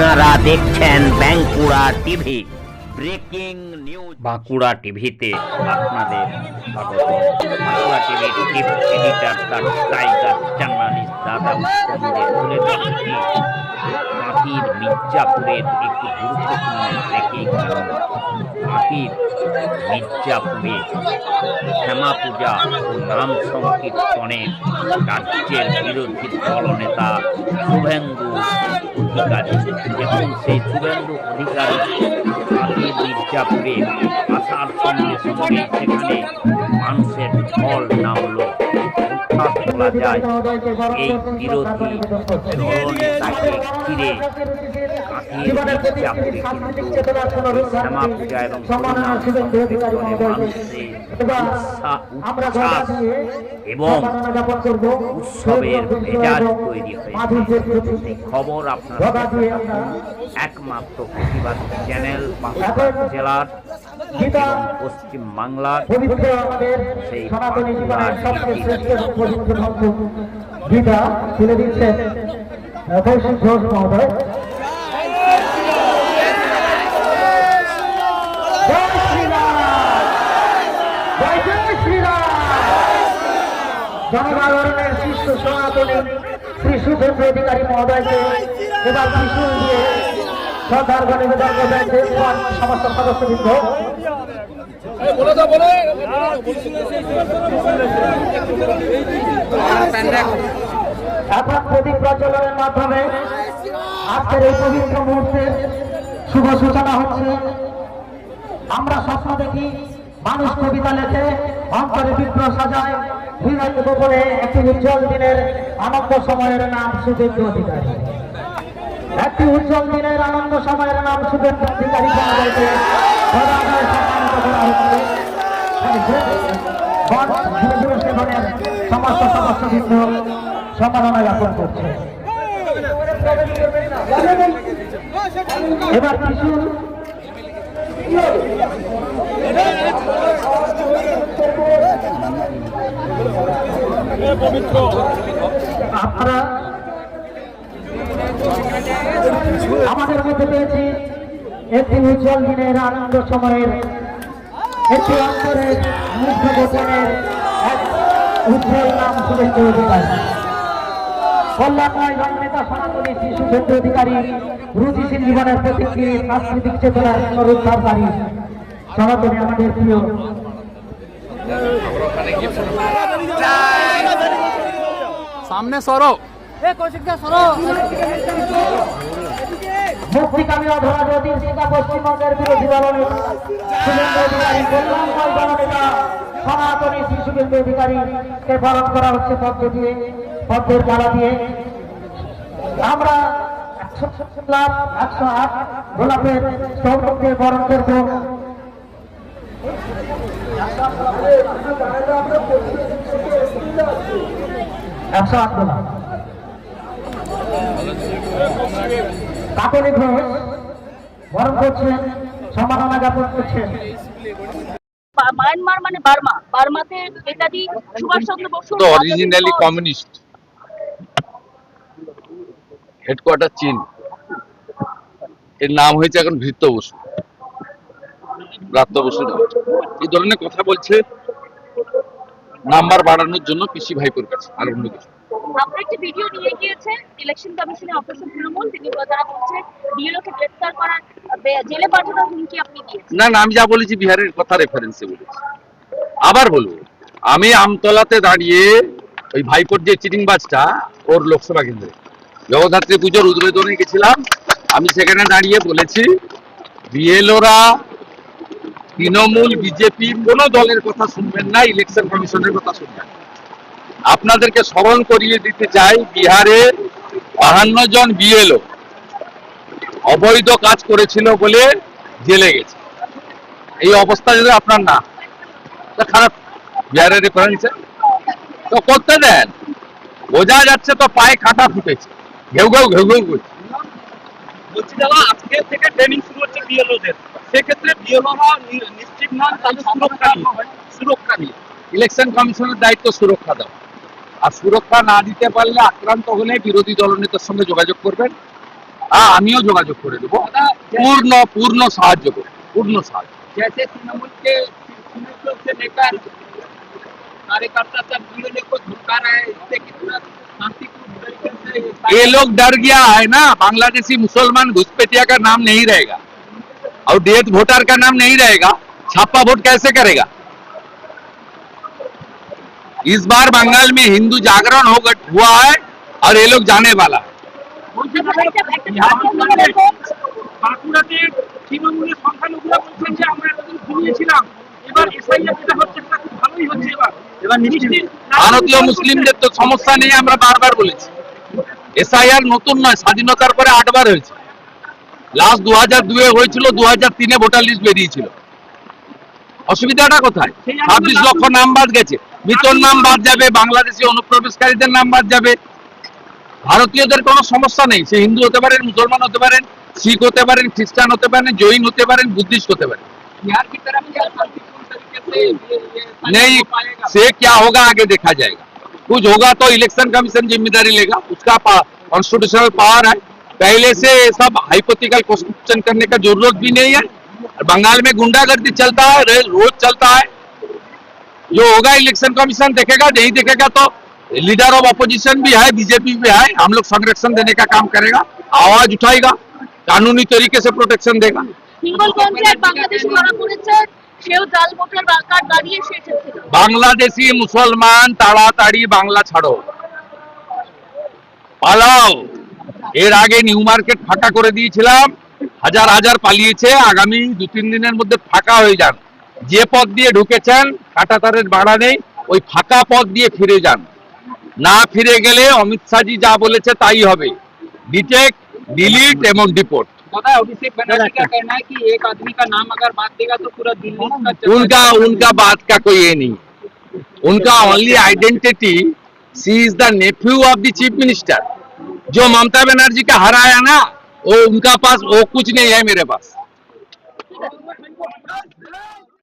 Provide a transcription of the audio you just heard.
আপনারা দেখছেন Bankura TV. Breaking news. Bankura টিভিতে আপনাদের স্বাগত। বাঁকুড়া টিভির চিফ এডিটর তার টাইগার জার্নালিস্ট দাদা উত্তমদের তুলে ধরছি মাটির মির্জাপুরের একটি গুরুত্বপূর্ণ নিউজ মাটির মির্জাপুরে শ্যামা পূজা ও নাম সংকীর্তনের রাজ্যের বিরোধী দলনেতা শুভেন্দু অধিকারী এবং সেই শুভেন্দু অধিকারী আগে মির্জাপুরে আসার সঙ্গে সঙ্গে সেখানে মানুষের ফল নামলো। বলা যায় এই বিরোধী ঘিরে শ্যামা পূজা এবং উচ্ছ্বাস উৎসবের মেজাজ তৈরি হয়েছে। খবর আপনার একমাত্র প্রতিবাদ চ্যানেল বাঁকুড়া জেলার পশ্চিম বাংলার সেই সনাতনী জীবনের সবচেয়ে শ্রেষ্ঠ পবিত্র ভক্ত গীতা তুলে দিচ্ছেন ঘোষ মহোদয়। শিষ্য সনাতনী শ্রী সুভেন্দ্র অধিকারী মহোদয়কে এবার ত্রিশূল দিয়ে শ্রদ্ধার্ঘ নিবেদন করবেন সমস্ত সদস্যবৃন্দ এখন প্রদীপ প্রজ্বলনের মাধ্যমে আজকের এই পবিত্র মুহূর্তের শুভ সূচনা হচ্ছে। আমরা স্বপ্ন দেখি মানুষ কবিতা লেখে অন্তরে বিগ্রহ সাজায় হৃদয় গোপনে একটি উজ্জ্বল দিনের আনন্দ সময়ের নাম সুদীর্ঘ অধিকারী। একটি উজ্জ্বল দিনের আনন্দ সময়ের নাম শুভেন্দু অধিকারী সেবনের সমস্ত সদস্যবৃন্দ সম্মাননা জ্ঞাপন করছে। এবার কিছু আপনারা আমাদের মধ্যে পেয়েছি একটি উজ্জ্বল দিনের আনন্দ সময়ের একটি অন্তরের মুগ্ধ গোপনের এক উজ্জ্বল নাম শুভেন্দু অধিকারী। কল্যাণময় জননেতা সনাতনী শ্রী শুভেন্দু অধিকারী রুচিশীল জীবনের প্রতীকী সাংস্কৃতিক চেতনার পুনরুদ্ধারকারী। সনাতনী আমাদের প্রিয়। সামনে সরো। মুক্তিকামী অধরা জ্যোতির শিকা পশ্চিমবঙ্গের বিরোধী দলনেতা শুভেন্দু অধিকারী কল্যাণময় জননেতা সনাতনী শ্রী শুভেন্দু অধিকারীকে বরণ করা হচ্ছে পদ্ম দিয়ে, পদ্মের মালা দিয়ে। আমরা একশো আট গোলাপের বরণ করব। একশো আট গোলাপ। কাকলি ঘোষ বরণ করছেন সম্মাননা জ্ঞাপন করছেন। মায়ানমার মানে বার্মা। বার্মাতে নেতাজি সুভাষচন্দ্র বসু তো অরিজিনালি কমিউনিস্ট হেডকোয়ার্টার চীন এর নাম হয়েছে এখন ভৃত্য বসু। ব্রাত্য বসু। এই ধরনের কথা বলছে নাম্বার বাড়ানোর জন্য পিসি ভাইপোর কাছে আর অন্য কিছু। না। আপনার একটি ভিডিও নিয়ে গিয়েছে। ইলেকশন কমিশনের তৃণমূল, তিনি বিএলওকে গ্রেফতার করার জেলে পাঠানোর হুমকি আপনি দিয়েছেন। না না, আমি যা বলেছি বিহারের কথা রেফারেন্সে বলেছি। আবার বলব, আমি আমতলাতে দাঁড়িয়ে ওই ভাইপোর যে চিটিং বাজটা ওর লোকসভা কেন্দ্রে। জগদ্ধাত্রী পুজোর উদ্বোধনে গেছিলাম, আমি সেখানে দাঁড়িয়ে বলেছি, বিএলওরা তৃণমূল, বিজেপি, কোনো দলের কথা শুনবেন না ইলেকশন কমিশনের কথা শুনবেন আপনাদেরকে স্মরণ করিয়ে দিতে চাই বিহারে বাহান্ন জন বিএলও অবৈধ কাজ করেছিল বলে জেলে গেছে। এই অবস্থা যদি আপনার না খারাপ। বিহারের রেফারেন্সে তো করতে দেন। বোঝা যাচ্ছে তো পায়ে কাঁটা ফুটেছে। ঘেউ ঘেউ ঘেউ ঘেউ করছে। বলছি দাদা আজকে থেকে ট্রেনিং শুরু হচ্ছে বিএলওদের। সেক্ষেত্রে বিএলওরা নিশ্চিত নন তাদের সুরক্ষা নিয়ে। সুরক্ষা নিয়ে ইলেকশন কমিশনের দায়িত্ব সুরক্ষা দেওয়া। আর সুরক্ষা না দিতে পারলে আক্রান্ত হলে বিরোধী দলনেতার সঙ্গে যোগাযোগ করবেন হ্যাঁ আমিও যোগাযোগ করে দেবো পূর্ণ পূর্ণ সাহায্য করবো পূর্ণ সাহায্য जैसे तृणमूल के तृणमूल से लेकर कार्यकर्ता तक बीएलओ को धमका रहे हैं इससे कितना शांतिपूर्ण तरीके से ये लोग डर गया है ना बांग्लादेशी मुसलमान घुसपैठिया का नाम नहीं रहेगा और डेथ वोटर का नाम नहीं रहेगा छापा वोट कैसे करेगा इस बार बंगाल में हिंदू जागरण हो गट- हुआ है और ये लोग जाने वाला है বলছি একটা- একটা- একটা यहाँ বাচ্চা पर বাঁকুড়াতে তৃণমূলের সংখ্যালঘুরা বলছেন যে আমরা এতদিন ঘুমিয়েছিলাম এবার এসআইআর যেটা হচ্ছে সেটা খুব ভালোই হচ্ছে এবার এবার নিশ্চিত ভারতীয় মুসলিমদের তো সমস্যা নেই আমরা বারবার বলেছি এসআইআর নতুন নয় স্বাধীনতার পরে আটবার হয়েছে লাস্ট দু হাজার দুয়ে হয়েছিল দু হাজার তিনে ভোটার লিস্ট বেরিয়েছিল অসুবিধাটা কোথায় ছাব্বিশ লক্ষ নাম বাদ গেছে মৃতর নাম বাদ যাবে বাংলাদেশি অনুপ্রবেশকারীদের নাম বাদ যাবে ভারতীয়দের কোনো সমস্যা নেই সে হিন্দু হতে পারেন মুসলমান হতে পারেন শিখ হতে পারেন খ্রিস্টান হতে পারেন জৈন হতে পারেন বুদ্ধিস্ট হতে পারেন बिहार की तरफ क्या शांतिपूर्ण तरीके से ये ये SIR नहीं हो पाएगा से क्या होगा आगे देखा जाएगा कुछ होगा तो इलेक्शन कमीशन जिम्मेदारी लेगा उसका कॉन्स्टिट्यूशनल पावर है पहले से ये सब हाइपोथिकल क्वेश्चन करने का जरूरत भी नहीं है और बंगाल में गुंडागर्दी चलता है रे- रोज चलता है जो होगा इलेक्शन कमीशन देखेगा नहीं देखेगा तो लीडर ऑफ अपोजिशन भी है बीजेपी भी है हम लोग संरक्षण देने का काम करेगा आवाज उठाएगा कानूनी तरीके से प्रोटेक्शन देगा হিঙ্গলগঞ্জে এক বাংলাদেশ ধরা পড়েছে সেও জাল ভোটার কার্ড বানিয়ে সে এসেছিল বাংলাদেশি মুসলমান তাড়াতাড়ি বাংলা ছাড়ো পালাও এর আগে নিউ মার্কেট ফাঁকা করে দিয়েছিলাম হাজার হাজার পালিয়েছে আগামী দু তিন দিনের মধ্যে ফাঁকা হয়ে যান যে পথ দিয়ে ঢুকেছেন কাটাতারের বাড়া নেই ওই ফাঁকা পথ দিয়ে ফিরে যান না ফিরে গেলে অমিত শাহজি যা বলেছে তাই হবে ডিটেক্ট ডিলিট এবং ডিপোর্ট पता है अभिषेक बनर्जी का कहना है कि एक आदमी का नाम अगर बात देगा तो पूरा दिल्ली का चर्चा उनका उनका बात का कोई ये नहीं उनका only identity she is the nephew of the chief minister जो ममता बनर्जी का हराया ना वो उनका पास वो कुछ नहीं है मेरे पास